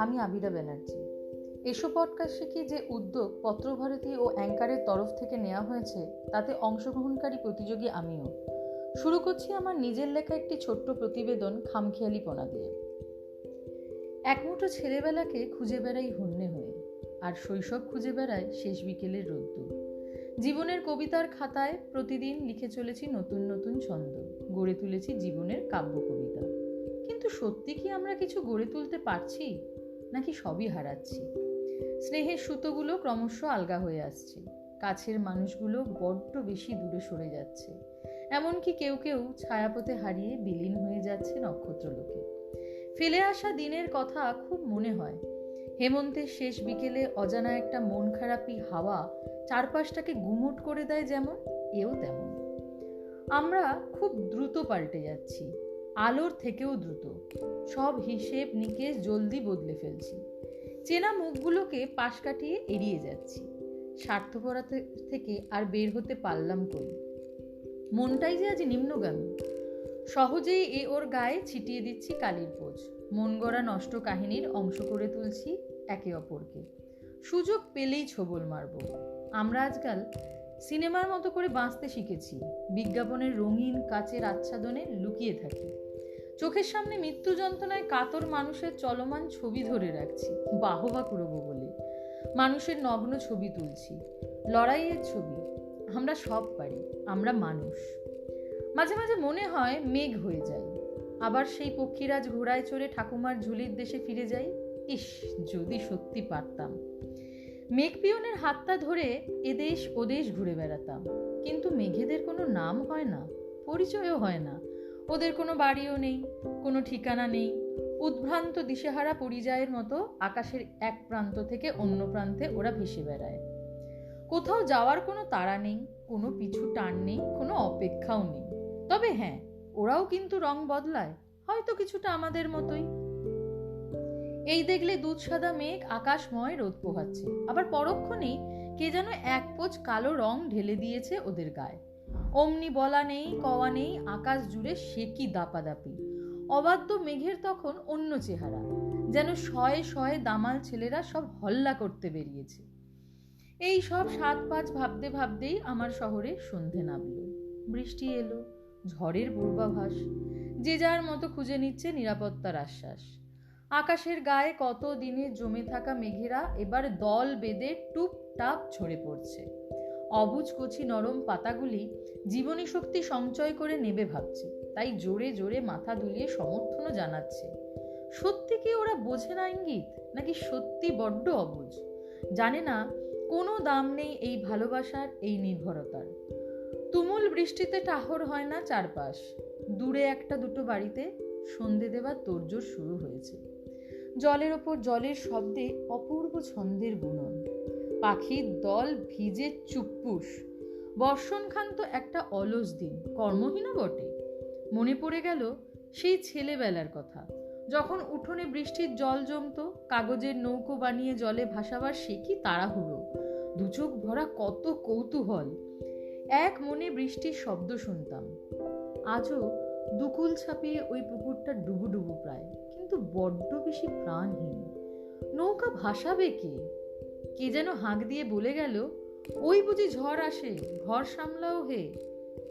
আমি আবিরা ব্যানার্জি। এসো পডকাস্টে কি যে উদ্যোগ পত্রভারতী ও অ্যাঙ্কারের তরফ থেকে নেওয়া হয়েছে, তাতে অংশগ্রহণকারী প্রতিযোগী আমিও। শুরু করছি আমার নিজের লেখা একটি ছোট্ট প্রতিবেদন খামখেয়ালিপনা দিয়ে। একমুঠো ছেলেবেলাকে খুঁজে বেড়াই হন্যে হয়ে, আর শৈশব খুঁজে বেড়ায় শেষ বিকেলের রোদ্দুর। জীবনের কবিতার খাতায় প্রতিদিন লিখে চলেছি নতুন নতুন ছন্দ, গড়ে তুলেছি জীবনের কাব্য কবিতা কিন্তু সত্যি কি আমরা কিছু গড়ে তুলতে পারছি? নাকি সবই হারাচ্ছি? স্নেহের সুতোগুলো ক্রমশ আলগা হয়ে আসছে। কাছের মানুষগুলো বড্ড বেশি দূরে সরে যাচ্ছে। এমনকি কেউ কেউ ছায়াপথে হারিয়ে বিলীন হয়ে যাচ্ছে নক্ষত্রলোকে। ফেলে আসা দিনের কথা খুব মনে হয়। হেমন্তের শেষ বিকেলে অজানা একটা মন খারাপি হাওয়া চারপাশটাকে গুমট করে দেয় যেমন, এও তেমন। আমরা খুব দ্রুত পাল্টে যাচ্ছি। আলোর থেকেও দ্রুত। সব হিসেব নিকেশ জলদি বদলে ফেলছি। চেনা মুখগুলোকে পাশ কাটিয়ে এড়িয়ে যাচ্ছি। স্বার্থপরা থেকে আর বের হতে পারলাম কই? মনটাই যে আজ নিম্নগামী। সহজেই এ ওর গায়ে ছিটিয়ে দিচ্ছি কালির পোজ মন গড়া নষ্ট কাহিনীর অংশ করে তুলছি একে অপরকে। সুযোগ পেলেই ছবল মারব। আমরা আজকাল সিনেমার মতো করে বাঁচতে শিখেছি। বিজ্ঞাপনের রঙিন কাচের আচ্ছাদনে লুকিয়ে থাকি। চোখের সামনে মৃত্যু যন্ত্রণায় কাতর মানুষের চলমান ছবি ধরে রাখছি, বাহবা করব বলে। মানুষের নগ্ন ছবি তুলছি, লড়াইয়ের ছবি। আমরা সব পারি, আমরা মানুষ। মাঝে মাঝে মনে হয় মেঘ হয়ে যায়। আবার সেই পক্ষীরাজ ঘোড়ায় চড়ে ঠাকুমার ঝুলির দেশে ফিরে যাই। ইস, যদি সত্যি পারতাম। মেঘ পিয়নের হাতটা ধরে এদেশ ওদেশ ঘুরে বেড়াতাম। কিন্তু মেঘেদের কোনো নাম হয় না, পরিচয়ও হয় না। ওদের কোনো বাড়িও নেই, কোনো ঠিকানা নেই। উদ্ভ্রান্ত দিশেহারা পরিযায়ের মতো আকাশের এক প্রান্ত থেকে অন্য প্রান্তে ওরা ভেসে বেড়ায়। কোথাও যাওয়ার কোনো তাড়া নেই, কোনো পিছু টান নেই, কোনো অপেক্ষাও নেই। তবে হ্যাঁ ওরাও কিন্তু রং বদলায়, হয়তো কিছুটা আমাদের মতোই। এই দেখলে দুধ সাদা মেঘ আকাশময় রোদ পোহাচ্ছে। আবার পরক্ষণেই কে যেন এক পোচ কালো রং ঢেলে দিয়েছে ওদের গায়ে। অমনি বলা নেই, কওয়া নেই, আকাশ জুড়ে সে কি দাপাদাপি? অবাধ্য মেঘের তখন অন্য চেহারা, যেন শয়ে শয়ে দামাল ছেলেরা সব হল্লা করতে বেরিয়েছে। এই সব সাত পাঁচ ভাবতে ভাবতেই আমার শহরে সন্ধে নামল। বৃষ্টি এলো, ঝড়ের পূর্বাভাস, যে যার মতো খুঁজে নিচ্ছে নিরাপত্তার আশ্বাস। আকাশের গায়ে কত দিনে জমে থাকা মেঘেরা এবার দল বেঁধে টুপটাপ ঝরে পড়ছে। অবুজ, কচি, নরম পাতাগুলি জীবনী শক্তি সঞ্চয় করে নেবে ভাবছে। তাই জোরে জোরে মাথা দুলিয়ে সমর্থনও জানাচ্ছে। সত্যি কি ওরা বোঝে না ইঙ্গিত? নাকি সত্যি বড্ড অবুজ? জানে না, কোনো দাম নেই এই ভালোবাসার, এই নির্ভরতার। তুমুল বৃষ্টিতে টাহর হয় না চারপাশ। দূরে একটা দুটো বাড়িতে সন্ধে দেবার তোরজোর শুরু হয়েছে। জলের ওপর জলের শব্দে অপূর্ব ছন্দের বুনন পাখির দল ভিজে চুপ্পুস। তো একটা অলস দিন কর্মহীনা বটে। মনে পড়ে গেল সেই ছেলেবেলার কথা। যখন উঠোনে বৃষ্টির জল জমত, কাগজের নৌকো বানিয়ে জলে ভাসাবার সে কি তাড়াহুড়ো? দুচোখ ভরা কত কৌতূহল। এক মনে বৃষ্টির শব্দ শুনতাম। আজও দুকুল ছাপিয়ে ওই পুকুরটা ডুবু ডুবু প্রায়। কিন্তু বড্ড বেশি প্রাণহীন। নৌকা ভাসাবে কে? কে যেন হাঁক দিয়ে বলে গেল, ওই বুঝি ঝড় আসে, ঘর সামলাও হে।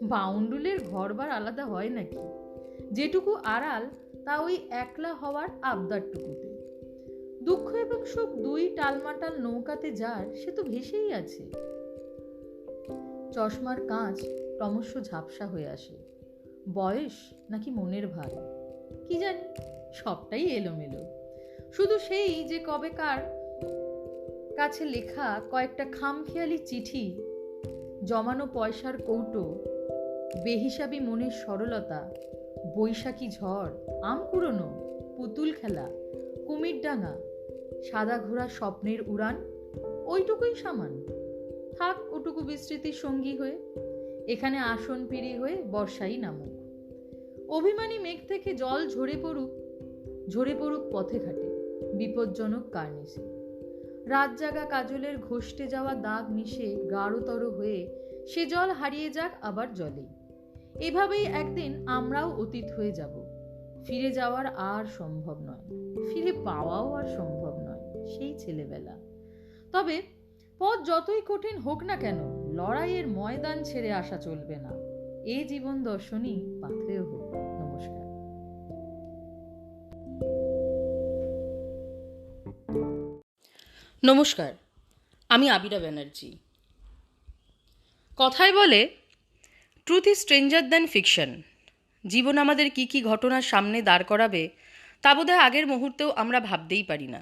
বাউন্ডুলের ঘরবার আলাদা হয় নাকি? যেটুকু আড়াল, তা ওই একলা হওয়ার আবদারটুকুতে। দুঃখ এবং সুখ দুই টালমাটাল নৌকাতে যার, সে তো ভেসেই আছে। চশমার কাঁচ ক্রমশ ঝাপসা হয়ে আসে। বয়স নাকি মনের ভার? কি জানি, সবটাই এলোমেলো। শুধু সেই যে কবেকার কাছে লেখা কয়েকটা খামখেয়ালি চিঠি, জমানো পয়সার কৌটো, বেহিসাবি মনের সরলতা, বৈশাখী ঝড়, আম কুড়োনো, পুতুল খেলা, কুমির ডাঙা, সাদা ঘোড়া স্বপ্নের উড়ান, ওইটুকুই সামান। থাক ওটুকু বিস্তৃতির সঙ্গী হয়ে, এখানে আসন পিড়ি হয়ে বর্ষাই নামুক। অভিমানী মেঘ থেকে জল ঝরে পড়ুক ঝরে পড়ুক পথে ঘাটে, বিপজ্জনক কার্নিসে রাত জাগা কাজলের ঘষ্টে যাওয়া দাগ মিশে গাঢ়তর হয়ে সে জল হারিয়ে যাক আবার জলে। এভাবেই একদিন আমরাও অতীত হয়ে যাব। ফিরে যাওয়ার আর সম্ভব নয়। ফিরে পাওয়াও আর সম্ভব নয়, সেই ছেলেবেলা। তবে পথ যতই কঠিন হোক না কেন, লড়াইয়ের ময়দান ছেড়ে আসা চলবে না। এ জীবন দর্শনই পাথেয় হোক। নমস্কার, আমি আবিরা ব্যানার্জি। কথায় বলে truth is stranger than fiction জীবন আমাদের কি কি ঘটনার সামনে দাঁড় করাবে, তা বোধহয় আগের মুহূর্তেও আমরা ভাবতেই পারি না।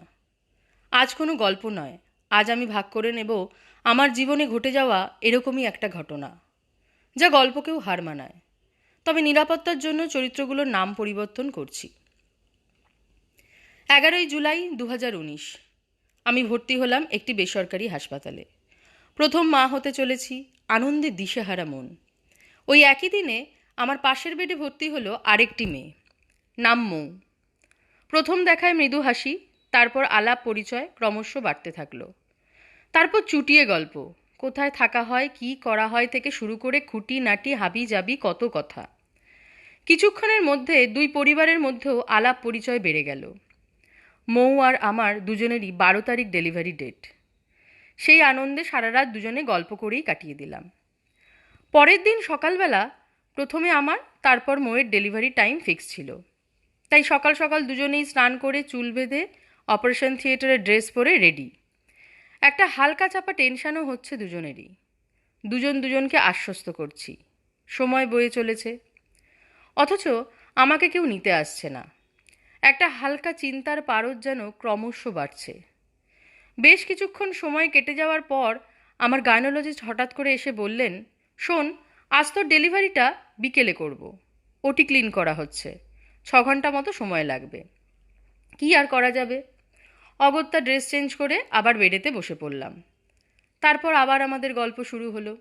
আজ কোনো গল্প নয়, আজ আমি ভাগ করে নেব আমার জীবনে ঘটে যাওয়া এরকমই একটা ঘটনা, যা গল্পকেও হার মানায়। তবে নিরাপত্তার জন্য চরিত্রগুলোর নাম পরিবর্তন করছি। এগারোই জুলাই দু উনিশ আমি ভর্তি হলাম একটি বেসরকারি হাসপাতালে। প্রথম মা হতে চলেছি, আনন্দে দিশেহারা মন। ওই একই দিনে আমার পাশের বেডে ভর্তি হলো আরেকটি মেয়ে, নাম মৌ। প্রথম দেখায় মৃদু হাসি, তারপর আলাপ পরিচয় ক্রমশ বাড়তে থাকল। তারপর চুটিয়ে গল্প, কোথায় থাকা হয়, কি করা হয় থেকে শুরু করে খুঁটি নাটি হাবি জাবি কত কথা। কিছুক্ষণের মধ্যে দুই পরিবারের মধ্যেও আলাপ পরিচয় বেড়ে গেল। মৌ আর আমার দুজনেরই বারো তারিখ ডেলিভারি ডেট। সেই আনন্দে সারা রাত দুজনে গল্প করেই কাটিয়ে দিলাম। পরের দিন সকালবেলা প্রথমে আমার, তারপর মৌয়ের ডেলিভারি টাইম ফিক্স ছিল। তাই সকাল সকাল দুজনেই স্নান করে চুল বেঁধে অপারেশন থিয়েটারে ড্রেস পরে রেডি। একটা হালকা চাপা টেনশানও হচ্ছে দুজনেরই। দুজন দুজনকে আশ্বস্ত করছি। সময় বয়ে চলেছে। অথচ আমাকে কেউ নিতে আসছে না। একটা হালকা চিন্তার পারদ যেন ক্রমশ বাড়ছে। বেশ কিছুক্ষণ সময় কেটে যাওয়ার পর আমার গাইনোলজিস্ট হঠাৎ করে এসে বললেন, শোন, আজ তোর ডেলিভারিটা বিকেলে করব। ওটি ক্লিন করা হচ্ছে। ছ ঘণ্টা মতো সময় লাগবে। কি আর করা যাবে? অগত্যা ড্রেস চেঞ্জ করে আবার বেডেতে বসে পড়লাম। তারপর আবার আমাদের গল্প শুরু হলো।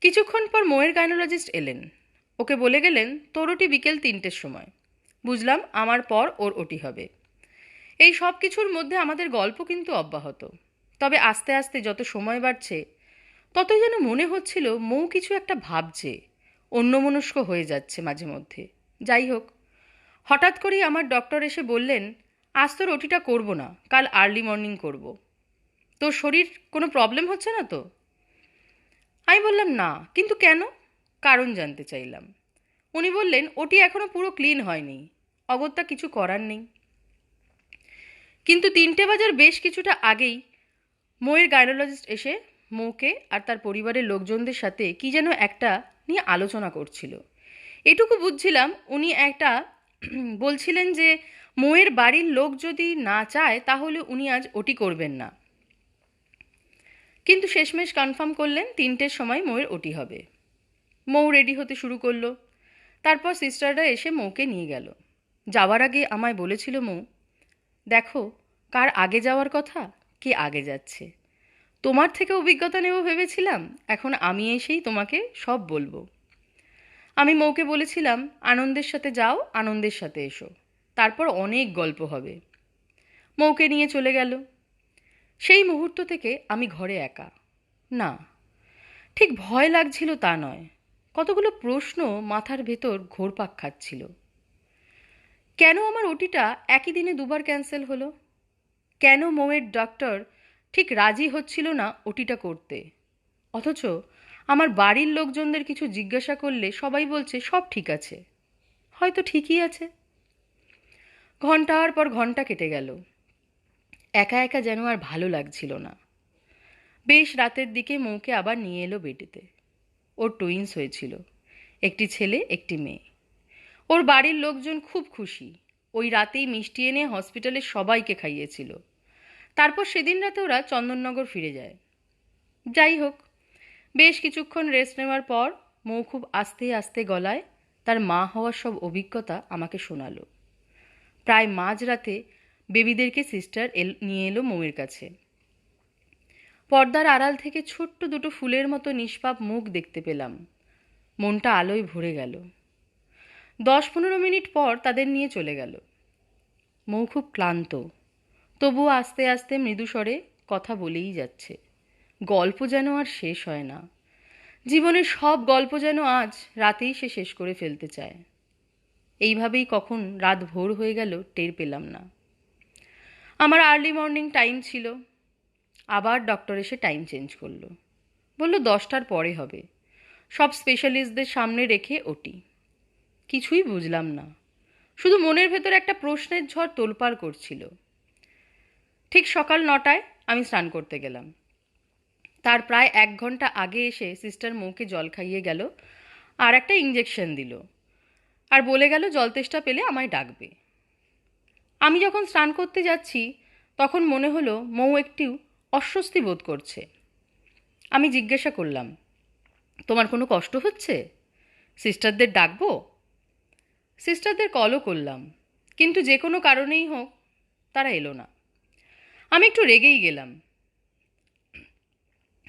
কিছুক্ষণ পর মোয়ের গাইনোলজিস্ট এলেন। ওকে বলে গেলেন, তোর ওটি বিকেল তিনটের সময়। বুঝলাম আমার পর ওর ওটি হবে। এই সব কিছুর মধ্যে আমাদের গল্প কিন্তু অব্যাহত। তবে আস্তে আস্তে যত সময় বাড়ছে, ততই যেন মনে হচ্ছিল মৌ কিছু একটা ভাবছে, অন্যমনস্ক হয়ে যাচ্ছে মাঝে মধ্যে। যাই হোক, হঠাৎ করেই আমার ডক্টর এসে বললেন, আজ তোর ওটিটা করব না, কাল আর্লি মর্নিং করব। তোর শরীর কোনো প্রবলেম হচ্ছে না তো? আমি বললাম, না, কিন্তু কেন? কারণ জানতে চাইলাম। উনি বললেন, ওটি এখনও পুরো ক্লিন হয়নি। অগত্যা কিছু করার নেই। কিন্তু তিনটে বাজার বেশ কিছুটা আগেই মৌয়ের গাইনোলজিস্ট এসে মৌকে আর তার পরিবারের লোকজনদের সাথে কি যেন একটা নিয়ে আলোচনা করছিল। এটুকু বুঝছিলাম উনি একটা বলছিলেন যে মৌয়ের বাড়ির লোক যদি না চায়, তাহলে উনি আজ ওটি করবেন না। কিন্তু শেষমেশ কনফার্ম করলেন, তিনটের সময় মৌয়ের ওটি হবে। মৌ রেডি হতে শুরু করল। তারপর সিস্টাররা এসে মৌকে নিয়ে গেল। যাওয়ার আগে আমায় বলেছিল মৌ, দেখো, কার আগে যাওয়ার কথা, কে আগে যাচ্ছে? তোমার থেকে অভিজ্ঞতা নেব ভেবেছিলাম, এখন আমি এসেই তোমাকে সব বলব। আমি মৌকে বলেছিলাম, আনন্দের সাথে যাও, আনন্দের সাথে এসো, তারপর অনেক গল্প হবে। মৌকে নিয়ে চলে গেল। সেই মুহূর্ত থেকে আমি ঘরে একা। না, ঠিক ভয় লাগছিল তা নয়। কতগুলো প্রশ্ন মাথার ভেতর ঘোরপাক খাচ্ছিল। কেন আমার ওটিটা একই দিনে দুবার ক্যান্সেল হলো? কেন মৌয়ের ডক্টর ঠিক রাজি হচ্ছিল না ওটিটা করতে? অথচ আমার বাড়ির লোকজনদের কিছু জিজ্ঞাসা করলে সবাই বলছে, সব ঠিক আছে। হয়তো ঠিকই আছে। ঘণ্টার পর ঘণ্টা কেটে গেল। একা একা যেন আর ভালো লাগছিল না। বেশ রাতের দিকে মৌকে আবার নিয়ে এলো বেটিতে ওর টুইন্স হয়েছিল। একটি ছেলে, একটি মেয়ে। ওর বাড়ির লোকজন খুব খুশি। ওই রাতেই মিষ্টি এনে হসপিটালে সবাইকে খাইয়েছিল। তারপর সেদিন রাতে ওরা চন্দননগর ফিরে যায়। যাই হোক, বেশ কিছুক্ষণ রেস্ট নেওয়ার পর মৌ খুব আস্তে আস্তে গলায় তার মা হওয়ার সব অভিজ্ঞতা আমাকে শোনালো। প্রায় মাঝরাতে বেবিদেরকে সিস্টার এল, নিয়ে এলো মৌয়ের কাছে। পর্দার আড়াল থেকে ছোট্ট দুটো ফুলের মতো নিষ্পাপ মুখ দেখতে পেলাম। মনটা আলোয় ভরে গেল। দশ পনেরো মিনিট পর তাদের নিয়ে চলে গেল। মৌ খুব ক্লান্ত। তবুও আস্তে আস্তে মৃদুস্বরে কথা বলেই যাচ্ছে। গল্প যেন আর শেষ হয় না। জীবনের সব গল্প যেন আজ রাতেই সে শেষ করে ফেলতে চায়। এইভাবেই কখন রাত ভোর হয়ে গেল টের পেলাম না। আমার আর্লি মর্নিং টাইম ছিল। আবার ডক্টর এসে টাইম চেঞ্জ করল। বলল, দশটার পরে হবে। সব স্পেশালিস্টদের সামনে রেখে ওটি। কিছুই বুঝলাম না। শুধু মনের ভেতর একটা প্রশ্নের ঝড় তোলপাড় করছিল। ঠিক সকাল নটায় আমি স্নান করতে গেলাম। তার প্রায় এক ঘণ্টা আগে এসে সিস্টার মৌকে জল খাইয়ে গেল আর একটা ইঞ্জেকশন দিল। আর বলে গেল, জল তেষ্টা পেলে আমায় ডাকবে। আমি যখন স্নান করতে যাচ্ছি, তখন মনে হলো মৌ একটু অস্বস্তি বোধ করছে। আমি জিজ্ঞাসা করলাম, তোমার কোনো কষ্ট হচ্ছে? সিস্টারদের ডাকবো? সিস্টারদের কলও করলাম, কিন্তু যে কোনো কারণেই হোক, তারা এলো না। আমি একটু রেগেই গেলাম।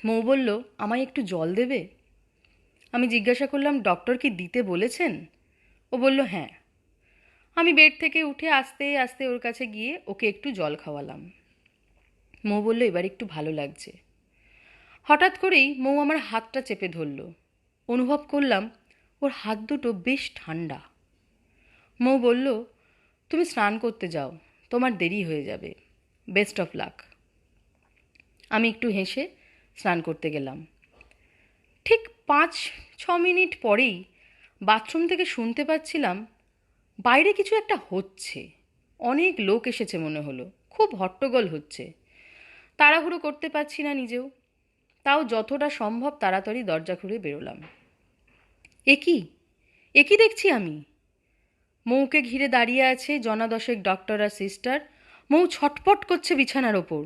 মৌ বলল, আমায় একটু জল দেবে? আমি জিজ্ঞাসা করলাম, ডক্টর কি দিতে বলেছেন? ও বলল হ্যাঁ। আমি বেড থেকে উঠে আস্তে আস্তে ওর কাছে গিয়ে ওকে একটু জল খাওয়ালাম। মৌ বলল, এবার একটু ভালো লাগছে। হঠাৎ করেই মৌ আমার হাতটা চেপে ধরল। অনুভব করলাম, ওর হাত দুটো বেশ ঠান্ডা। মৌ বলল, তুমি স্নান করতে যাও, তোমার দেরি হয়ে যাবে। Best of luck. আমি একটু হেসে স্নান করতে গেলাম। ঠিক পাঁচ, ছ মিনিট পরেই বাথরুম থেকে শুনতে পাচ্ছিলাম, বাইরে কিছু একটা হচ্ছে। অনেক লোক এসেছে মনে হলো, খুব হট্টগোল হচ্ছে। তাড়াহুড়ো করতে পারছি না নিজেও। তাও যতটা সম্ভব তাড়াতাড়ি দরজা খুলে বেরোলাম। এ কি? এ কি দেখছি আমি? মৌকে ঘিরে দাঁড়িয়ে আছে জনা দশেক ডক্টর আর সিস্টার মৌ ছটপট করছে বিছানার ওপর।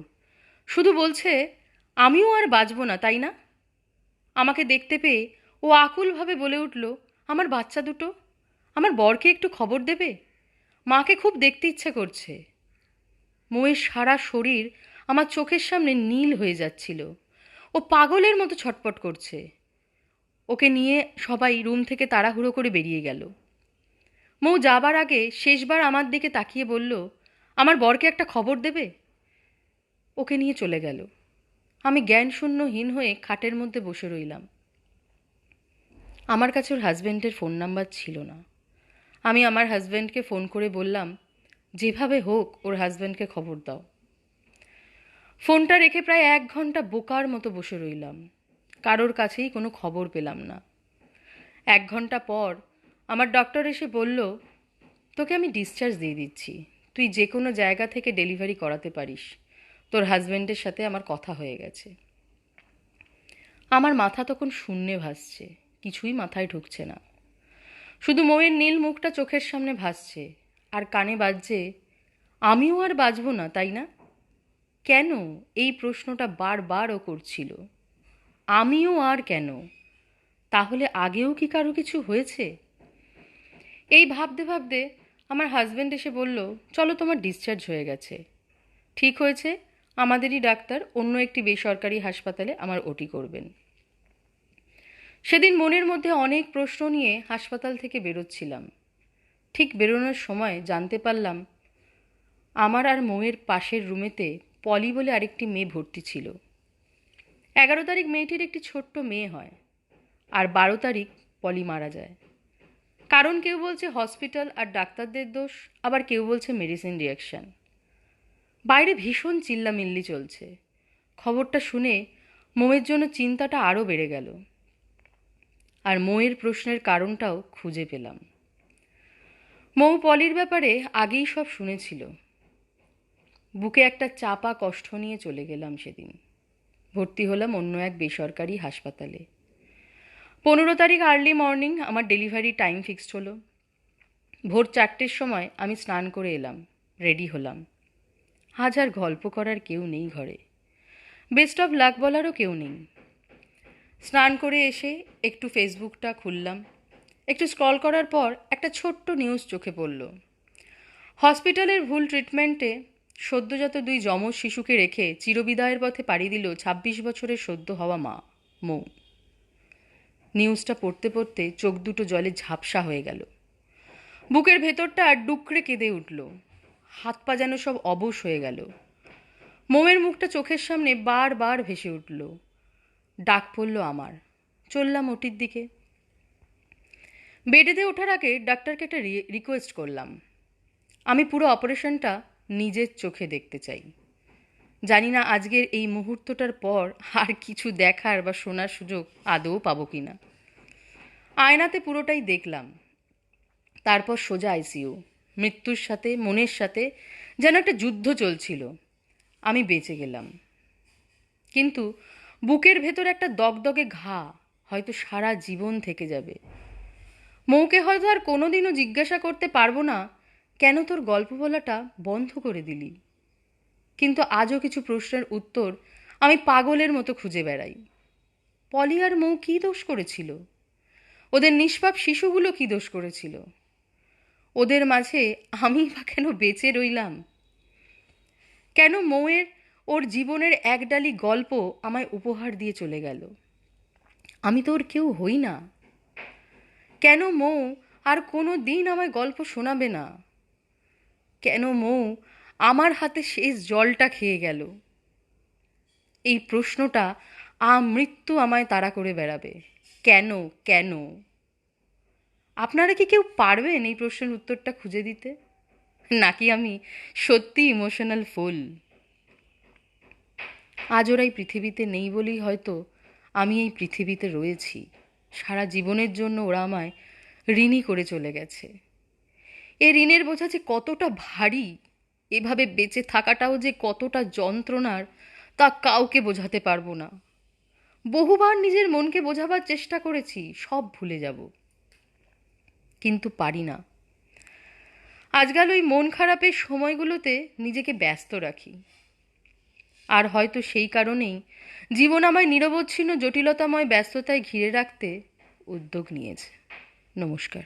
শুধু বলছে, আমিও আর বাঁচব না, তাই না? আমাকে দেখতে পেয়ে ও আকুলভাবে বলে উঠল, আমার বাচ্চা দুটো? আমার বরকে একটু খবর দেবে? মাকে খুব দেখতে ইচ্ছে করছে। মৌয়ের সারা শরীর আমার চোখের সামনে নীল হয়ে যাচ্ছিল। ও পাগলের মতো ছটপট করছে। ওকে নিয়ে সবাই রুম থেকে তাড়াহুড়ো করে বেরিয়ে গেল। মৌ যাবার আগে শেষবার আমার দিকে তাকিয়ে বলল, আমার বরকে একটা খবর দেবে? ওকে নিয়ে চলে গেল। আমি জ্ঞান শূন্যহীন হয়ে খাটের মধ্যে বসে রইলাম। আমার কাছে ওর হাজব্যান্ডের ফোন নাম্বার ছিল না। আমি আমার হাজব্যান্ডকে ফোন করে বললাম, যেভাবে হোক ওর হাজব্যান্ডকে খবর দাও। ফোনটা রেখে প্রায় এক ঘণ্টা বোকার মতো বসে রইলাম। কারোর কাছেই কোনো খবর পেলাম না। এক ঘণ্টা পর আমার ডক্টর এসে বলল, তোকে আমি ডিসচার্জ দিয়ে দিচ্ছি। তুই যে কোনো জায়গা থেকে ডেলিভারি করাতে পারিস। তোর হাজব্যান্ডের সাথে আমার কথা হয়ে গেছে। আমার মাথা তখন শূন্যে ভাসছে। কিছুই মাথায় ঢুকছে না। শুধু মৌয়ের নীল মুখটা চোখের সামনে ভাসছে। আর কানে বাজছে, আমিও আর বাজবো না, তাই না? কেন এই প্রশ্নটা বারবার ও করছিল? আমিও আর কেন? তাহলে আগেও কি কারও কিছু হয়েছে? এই ভাবতে ভাবতে আমার হাজব্যান্ড এসে বলল, চলো তোমার ডিসচার্জ হয়ে গেছে। ঠিক হয়েছে, আমাদেরই ডাক্তার অন্য একটি বেসরকারি হাসপাতালে আমার ওটি করবেন। সেদিন মনের মধ্যে অনেক প্রশ্ন নিয়ে হাসপাতাল থেকে বেরোচ্ছিলাম। ঠিক বেরোনোর সময় জানতে পারলাম, আমার আর মৌয়ের পাশের রুমেতে পলি বলে আরেকটি মেয়ে ভর্তি ছিল। এগারো তারিখ মেয়েটির একটি ছোট্ট মেয়ে হয় আর বারো তারিখ পলি মারা যায়। কারণ কেউ বলছে হসপিটাল আর ডাক্তারদের দোষ, আবার কেউ বলছে মেডিসিন রিয়াকশান। বাইরে ভীষণ চিল্লামিল্লি চলছে। খবরটা শুনে মোয়ের জন্য চিন্তাটা আরও বেড়ে গেল। আর মোয়ের প্রশ্নের কারণটাও খুঁজে পেলাম। মৌ পলির ব্যাপারে আগেই সব শুনেছিল। বুকে একটা চাপা কষ্ট নিয়ে চলে গেলাম সেদিন। ভর্তি হলাম অন্য এক বেসরকারি হাসপাতালে। পনেরো তারিখ আর্লি মর্নিং আমার ডেলিভারি টাইম ফিক্সড হলো। ভোর চারটের সময় আমি স্নান করে এলাম রেডি হলাম। হাজার গল্প করার কেউ নেই ঘরে। বেস্ট অফ লাক বলারও কেউ নেই। স্নান করে এসে একটু ফেসবুকটা খুললাম। একটু স্ক্রল করার পর একটা ছোট্ট নিউজ চোখে পড়ল। হসপিটালের ভুল ট্রিটমেন্টে সদ্যজাত দুই যমজ শিশুকে রেখে চিরবিদায়ের পথে পাড়ি দিল ছাব্বিশ বছরের সদ্য হওয়া মা, মৌ। নিউজটা পড়তে পড়তে চোখ দুটো জলে ঝাপসা হয়ে গেল। বুকের ভেতরটা আর ডুকরে কেঁদে উঠল। হাত পা যেন সব অবশ হয়ে গেল। মোমের মুখটা চোখের সামনে বারবার ভেসে উঠল। ডাক পড়ল আমার, চললাম ওটির দিকে। বেডেতে ওঠার আগে ডাক্তারকে একটা রিকোয়েস্ট করলাম। আমি পুরো অপারেশনটা নিজের চোখে দেখতে চাই। জানি না আজকের এই মুহূর্তটার পর আর কিছু দেখার বা শোনার সুযোগ আদৌ পাবো কি না আয়নাতে পুরোটাই দেখলাম। তারপর সোজা আইসিইউ। মৃত্যুর সাথে, মনের সাথে যেন একটা যুদ্ধ চলছিল। আমি বেঁচে গেলাম। কিন্তু বুকের ভেতর একটা দগদগে ঘা হয়তো সারা জীবন থেকে যাবে। মৌকে হয়তো আর কোনোদিনও জিজ্ঞাসা করতে পারব না কেন তোর গল্প বলাটা বন্ধ করে দিলি? কিন্তু আজও কিছু প্রশ্নের উত্তর আমি পাগলের মতো খুঁজে বেড়াই। পলি আর মৌ কী দোষ করেছিল? ওদের নিষ্পাপ শিশুগুলো কী দোষ করেছিল? ওদের মাঝে আমি বা কেন বেঁচে রইলাম? কেন মৌয়ের, ওর জীবনের একডালি গল্প আমায় উপহার দিয়ে চলে গেল? আমি তো ওর কেউ হই না। কেন মৌ আর কোনো দিন আমায় গল্প শোনাবে না? কেন মৌ? আমার হাতে শেষ জলটা খেয়ে গেল। এই প্রশ্নটা আমৃত্যু আমায় তাড়া করে বেড়াবে। কেন কেন? আপনারা কি কেউ পারবেন এই প্রশ্নের উত্তরটা খুঁজে দিতে? নাকি আমি সত্যি ইমোশনাল ফুল আজ ওরাই পৃথিবীতে নেই বলেই হয়তো আমি এই পৃথিবীতে রয়েছি। সারা জীবনের জন্য ওরা আমায় ঋণী করে চলে গেছে। এ ঋণের বোঝা যে কতটা ভারী, এভাবে বেঁচে থাকাটাও যে কতটা যন্ত্রণার, তা কাউকে বোঝাতে পারব না। বহুবার নিজের মনকে বোঝাবার চেষ্টা করেছি, সব ভুলে যাব। কিন্তু পারি না। আজকাল ওই মন খারাপের সময়গুলোতে নিজেকে ব্যস্ত রাখি। আর হয়তো সেই কারণেই জীবন আমায় নিরবচ্ছিন্ন জটিলতাময় ব্যস্ততায় ঘিরে রাখতে উদ্যোগ নিয়েছে। নমস্কার।